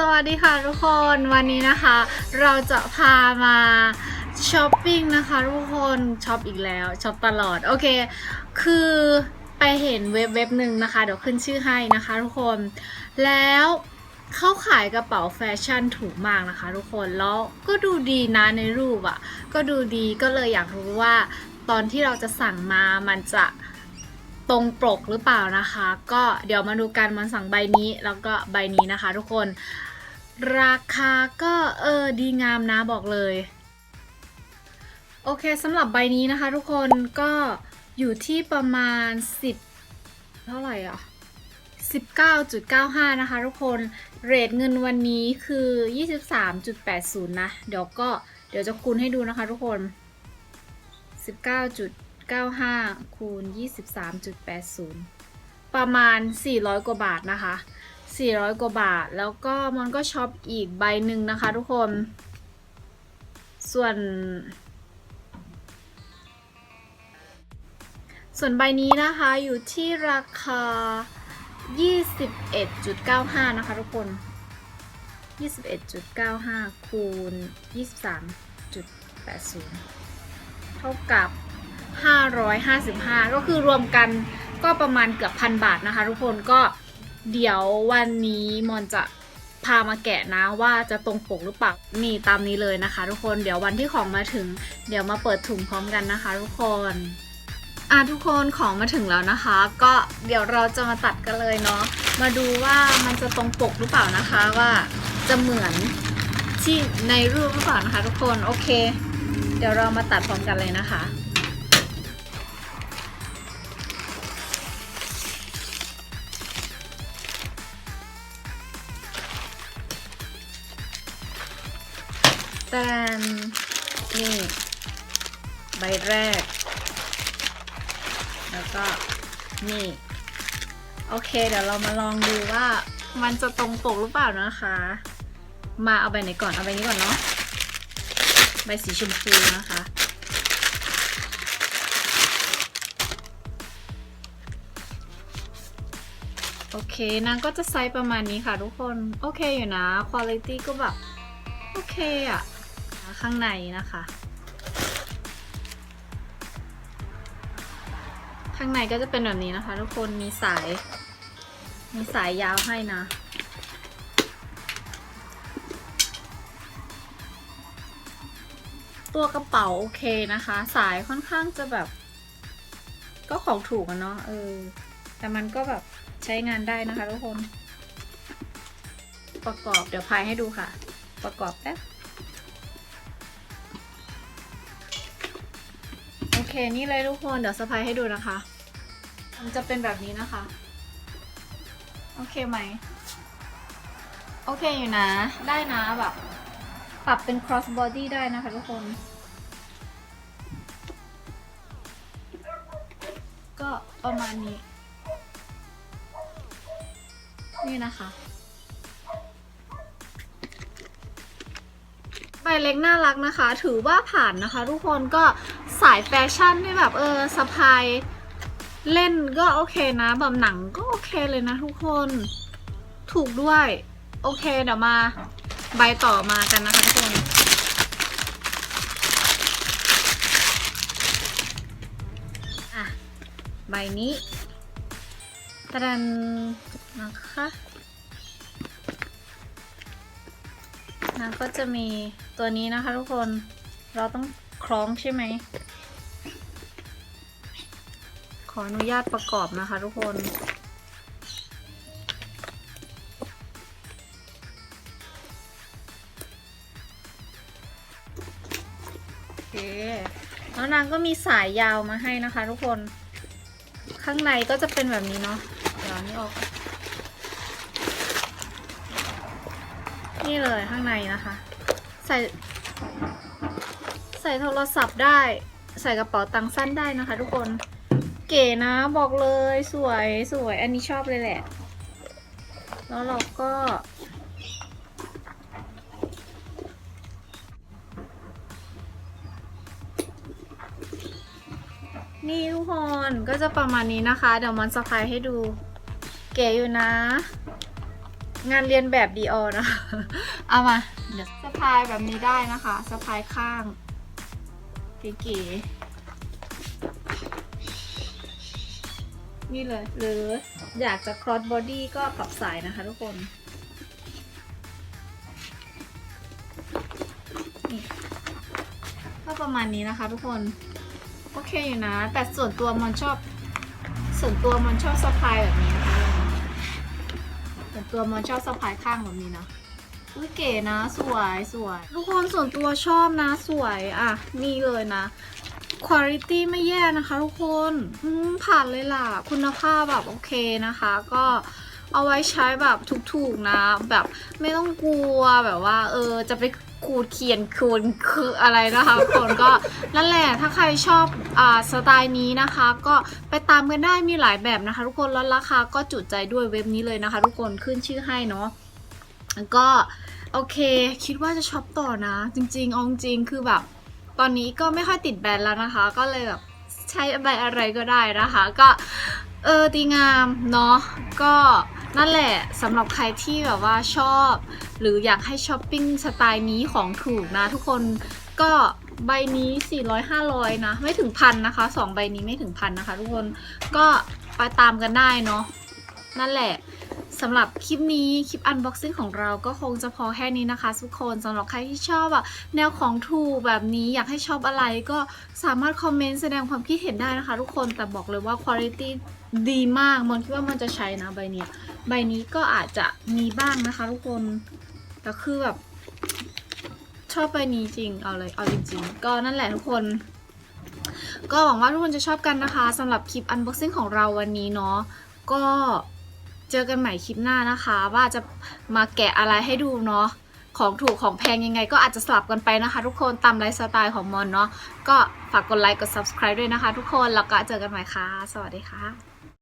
สวัสดีค่ะทุกคนวันนี้นะคะ เราจะพามาช้อปปิ้งนะคะทุกคนช็อปอีกแล้วช็อปตลอด โอเค คือไปเห็นเว็บเว็บหนึ่งนะคะ เดี๋ยวขึ้นชื่อให้นะคะทุกคน แล้วเขาขายกระเป๋าแฟชั่นถูกมากนะคะทุกคนแล้วก็ดูดีนะในรูปอะ่ะ ก็ดูดีก็เลยอยากรู้ว่า ตอนที่เราจะสั่งมามันจะตรงปกหรือเปล่านะคะ ก็เดี๋ยวมาดูกันมันสั่งใบนี้แล้วก็ใบนี้นะคะ ทุกคน ราคาก็เออดีงามนะบอกเลย โอเคสำหรับใบนี้นะคะทุกคนก็อยู่ที่ประมาณ 10 เท่าไหร่อะ 19.95 นะคะทุกคนเรทเงินวันนี้คือ 23.80 นะ เดี๋ยวก็เดี๋ยวจะคูณให้ดูนะคะทุกคน 19.95 คูณ 23.80 ประมาณ 400 กว่าบาทนะคะ 400 กว่าบาท แล้วก็มันก็ช็อปอีกใบหนึ่งนะคะทุกคน ส่วน ส่วนใบนี้นะคะอยู่ที่ราคา 21.95 นะคะทุกคน 21.95 คูณ 23.80 เท่ากับ 555 ก็คือรวมกันก็ประมาณเกือบพันบาทนะคะทุกคนก็ เดี๋ยววันนี้มอนจะพามาแกะนะว่าจะตรงปกหรือเปล่านี่ตามนี้เลยนะคะ ทุกคนเดี๋ยววันที่ของมาถึง เดี๋ยวมาเปิดถุงพร้อมกันนะคะ ทุกคนอะทุกคนของมาถึงแล้วนะคะ ก็เดี๋ยวเราจะมาตัดกันเลยเนาะมาดูว่ามันจะตรงปกหรือเปล่านะคะว่าจะเหมือนที่ในรูปหรือเปล่านะคะ ทุกคนโอเค เดี๋ยวเรามาตัดพร้อมกันเลยนะคะ แตนนี่ ใบแรก แล้วก็นี่ โอเค เดี๋ยวเรามาลองดูว่ามันจะตรงปกหรือเปล่านะคะ มาเอาใบไหนก่อน เอาใบนี้ก่อนเนาะ ใบสีชมพูนะคะ โอเคนางก็จะไซส์ประมาณนี้ค่ะทุกคน โอเคอยู่นะคุณภาพก็แบบ โอเคอะ ข้างในนะคะ ข้างในก็จะเป็นแบบนี้นะคะ ทุกคนมีสาย มีสายยาวให้นะตัวกระเป๋าโอเคนะคะ สายค่อนข้างจะแบบ ก็ของถูกอะเนาะเออ แต่มันก็แบบใช้งานได้นะคะทุกคน ประกอบเดี๋ยวพายให้ดูค่ะ ประกอบแป๊บ นี่เลยทุกคนเดี๋ยวสะพายให้ดูนะคะ มันจะเป็นแบบนี้นะคะ โอเคไหม โอเคอยู่นะ ได้นะแบบ ปรับเป็น cross body ได้นะคะทุกคน ก็ประมาณนี้ นี่นะคะใบเล็กน่ารักนะคะ ถือว่าผ่านนะคะ ทุกคนก็ สายแฟชั่นที่แบบเออสะพายเล่นก็โอเคนะแบบหนังก็โอเคเลยนะทุกคน ถูกด้วย โอเคเดี๋ยวมา ใบต่อมากันนะคะทุกคนอะใบนี้ตะดันนะคะนะก็จะมีตัวนี้นะคะทุกคนเราต้อง คล้องใช่ไหม ขออนุญาตประกอบนะคะทุกคนโอเคแล้วนางก็มีสายยาวมาให้นะคะ ทุกคน ข้างในก็จะเป็นแบบนี้เนาะเดี๋ยวนี้ออก นี่เลยข้างในนะคะ ใส่ ส่โทรศัพท์ได้ ใส่กระเป๋าตังค์สั้นได้นะคะ ทุกคน เก๋นะบอกเลยสวยสวยอันนี้ชอบเลยแหละ แล้วเราก็นี่ทุกคนก็จะประมาณนี้นะคะ เดี๋ยวมันสะพายให้ดู เก๋อยู่นะ งานเรียนแบบดีออนะคะเอามาเดี๋ยวสะพายแบบนี้ได้นะคะสะพายข้าง เก๋ๆนี่เลย หรืออยากจะ cross body ก็ปรับสายนะคะทุกคนนี่ก็ประมาณนี้นะคะทุกคน โอเคอยู่นะ แต่ส่วนตัวมันชอบ ส่วนตัวมันชอบสะพายแบบนี้นะคะส่วนตัวมันชอบสะพายข้างแบบนี้นะ อุ้ยเก๋นะ สวยสวย ทุกคนส่วนตัวชอบนะสวยอะ นี่เลยนะคุณภาพไม่แย่นะคะทุกคนผ่านเลยล่ะ คุณภาพแบบโอเคนะคะ ก็เอาไว้ใช้แบบถูกๆนะ แบบไม่ต้องกลัวแบบว่า เออจะไปขูดเขียนคูนคืออะไรนะคะทุกคนก็นั่นแหละถ้าใครชอบอ่าสไตล์นี้นะคะ ก็ไปตามกันได้มีหลายแบบนะคะ ทุกคนแล้วราคาก็จุดใจด้วยเว็บนี้เลยนะคะ ทุกคนขึ้นชื่อให้เนาะแล้วก็ โอเค คิดว่าจะช็อปต่อนะ จริงๆเอาจริงคือแบบ ตอนนี้ก็ไม่ค่อยติดแบรนด์แล้วนะคะ ก็เลยแบบใช้ใบอะไรก็ได้นะคะ ก็เออดีงามเนาะก็นั่นแหละสำหรับใครที่แบบว่าชอบ หรืออยากให้ช้อปปิ้งสไตล์นี้ของถูกนะ ทุกคนก็ใบนี้ 400 500 นะ ไม่ถึงพันนะคะ 2 ใบนี้ไม่ถึงพันนะคะ ทุกคนก็ไปตามกันได้เนาะนั่นแหละ สำหรับคลิปนี้คลิป unboxing ของเราก็คงจะพอแค่นี้นะคะ ทุกคนสำหรับใครที่ชอบอะแนวของถูกแบบนี้อยากให้ชอบอะไรก็สามารถคอมเมนต์แสดงความคิดเห็นได้นะคะ ทุกคนแต่บอกเลยว่าคุณภาพดีมากมันคิดว่ามันจะใช้นะใบเนี้ยใบนี้ก็อาจจะมีบ้างนะคะ ทุกคนแต่คือแบบชอบใบนี้จริงเอาเลยเอาจริง ๆ ก็นั่นแหละทุกคนก็หวังว่าทุกคนจะชอบกันนะคะสำหรับคลิป unboxing ของเราวันนี้เนาะก็ เจอกันใหม่คลิปหน้านะคะ ว่าจะมาแกะอะไรให้ดูเนาะของถูกของแพงยังไงก็อาจจะสลับกันไปนะคะ ทุกคนตามไลฟ์สไตล์ของมอนเนาะก็ฝากกดไลค์กด subscribe ด้วยนะคะ ทุกคนแล้วก็เจอกันใหม่ค่ะ สวัสดีค่ะ